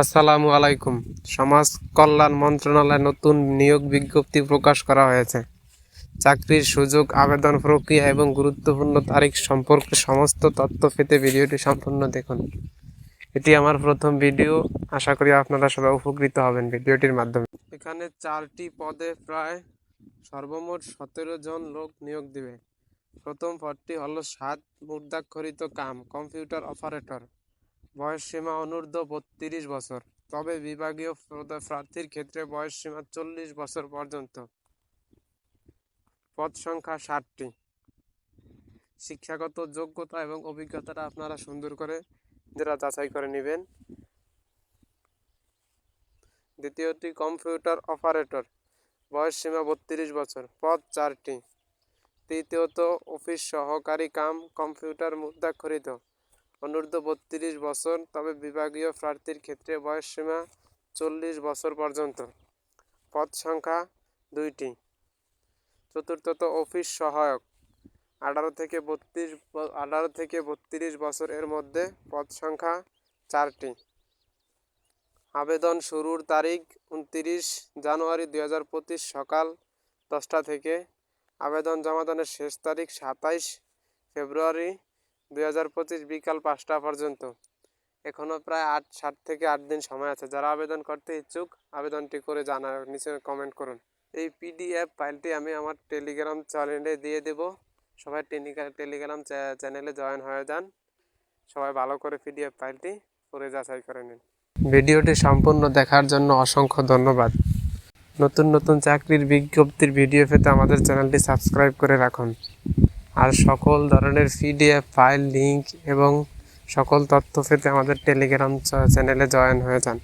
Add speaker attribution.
Speaker 1: আসসালামু আলাইকুম। সমাজ কল্যাণ মন্ত্রণালয় নতুন নিয়োগ বিজ্ঞপ্তি প্রকাশ করা হয়েছে। চাকরির সুযোগ, আবেদন প্রক্রিয়া এবং গুরুত্বপূর্ণ তারিখ সম্পর্কে সমস্ত তথ্য পেতে ভিডিওটি সম্পূর্ণ দেখুন। এটি আমার প্রথম ভিডিও। আশা করি আপনারা সবাই উপকৃত হবেন ভিডিওটির মাধ্যমে। এখানে চারটি পদে প্রায় সর্বমোট সতেরো জন লোক নিয়োগ দিবে। প্রথম পদটি হলো সাত মুদ্রাক্ষরিত কাম, কম্পিউটার অপারেটর। বয়স সীমা অনূর্ধ্ব বত্রিশ বছর। তবে বিভাগীয় পদ- প্রার্থীর ক্ষেত্রে বয়স সীমা চল্লিশ বছর পর্যন্ত। পদ সংখ্যা ষাটটি। শিক্ষাগত যোগ্যতা এবং অভিজ্ঞতাটা আপনারা সুন্দর করে যারা যাচাই করে নেবেন। দ্বিতীয়টি, কম্পিউটার অপারেটর। বয়স সীমা বত্রিশ বছর। পদ চারটি। তৃতীয়ত, অফিস সহকারী কাম কম্পিউটার মুদ্রাক্ষরিত। অনূর্ধ্ব বত্রিশ বছর, তবে বিভাগীয় প্রার্থীর ক্ষেত্রে বয়স সীমা চল্লিশ বছর পর্যন্ত। পদ সংখ্যা দুইটি। চতুর্থত অফিস সহায়ক। আঠারো থেকে বত্রিশ আঠারো থেকে বত্রিশ বছর এর মধ্যে পদ সংখ্যা চারটি। আবেদন শুরুর তারিখ উনত্রিশ জানুয়ারি দুই হাজার পঁচিশ সকাল দশটা থেকে। আবেদন জমা জমাদানের শেষ তারিখ সাতাইশ ফেব্রুয়ারি দুই হাজার পঁচিশ বিকাল পাঁচটা পর্যন্ত। এখনও প্রায় আট, সাত থেকে আট দিন সময় আছে। যারা আবেদন করতে ইচ্ছুক, আবেদনটি করে জানা নিচে কমেন্ট করুন। এই পিডিএফ ফাইলটি আমি আমার টেলিগ্রাম চ্যানেলে দিয়ে দেব। সবাই টেলিগ্রা- টেলিগ্রাম চ্যানেলে জয়েন হয়ে যান। সবাই ভালো করে পিডিএফ ফাইলটি করে যাচাই করে নিন। ভিডিওটি সম্পূর্ণ দেখার জন্য অসংখ্য ধন্যবাদ। নতুন নতুন চাকরির বিজ্ঞপ্তির ভিডিও পেতে আমাদের চ্যানেলটি সাবস্ক্রাইব করে রাখুন। আর সকল ধরনের পিডিএফ, ফাইল লিঙ্ক এবং সকল তথ্য পেতে আমাদের টেলিগ্রাম চ্যানেলে জয়েন হয়ে যান।